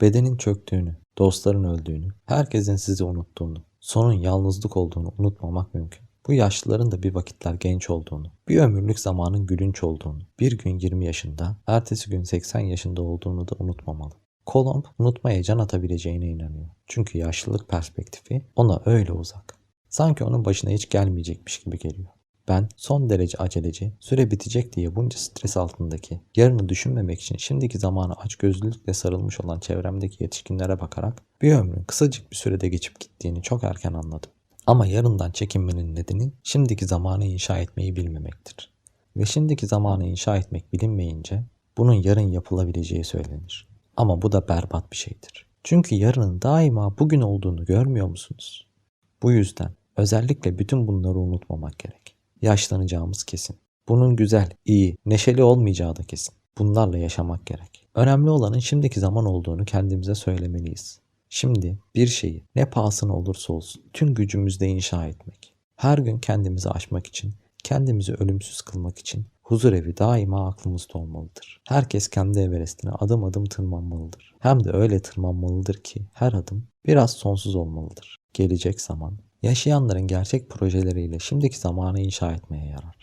Bedenin çöktüğünü, dostların öldüğünü, herkesin sizi unuttuğunu, sonun yalnızlık olduğunu unutmamak mümkün. Bu yaşlıların da bir vakitler genç olduğunu, bir ömürlük zamanın gülünç olduğunu, bir gün 20 yaşında, ertesi gün 80 yaşında olduğunu da unutmamalı. Kolomb unutmaya can atabileceğine inanıyor. Çünkü yaşlılık perspektifi ona öyle uzak. Sanki onun başına hiç gelmeyecekmiş gibi geliyor. Ben son derece aceleci, süre bitecek diye bunca stres altındaki, yarını düşünmemek için şimdiki zamanı açgözlülükle sarılmış olan çevremdeki yetişkinlere bakarak bir ömrün kısacık bir sürede geçip gittiğini çok erken anladım. Ama yarından çekinmenin nedeni şimdiki zamanı inşa etmeyi bilmemektir. Ve şimdiki zamanı inşa etmek bilinmeyince bunun yarın yapılabileceği söylenir. Ama bu da berbat bir şeydir. Çünkü yarının daima bugün olduğunu görmüyor musunuz? Bu yüzden özellikle bütün bunları unutmamak gerek. Yaşlanacağımız kesin. Bunun güzel, iyi, neşeli olmayacağı da kesin. Bunlarla yaşamak gerek. Önemli olanın şimdiki zaman olduğunu kendimize söylemeliyiz. Şimdi bir şeyi ne pahasına olursa olsun tüm gücümüzle inşa etmek. Her gün kendimizi aşmak için, kendimizi ölümsüz kılmak için huzur evi daima aklımızda olmalıdır. Herkes kendi Everest'ine adım adım tırmanmalıdır. Hem de öyle tırmanmalıdır ki her adım biraz sonsuz olmalıdır. Gelecek zaman yaşayanların gerçek projeleriyle şimdiki zamanı inşa etmeye yarar.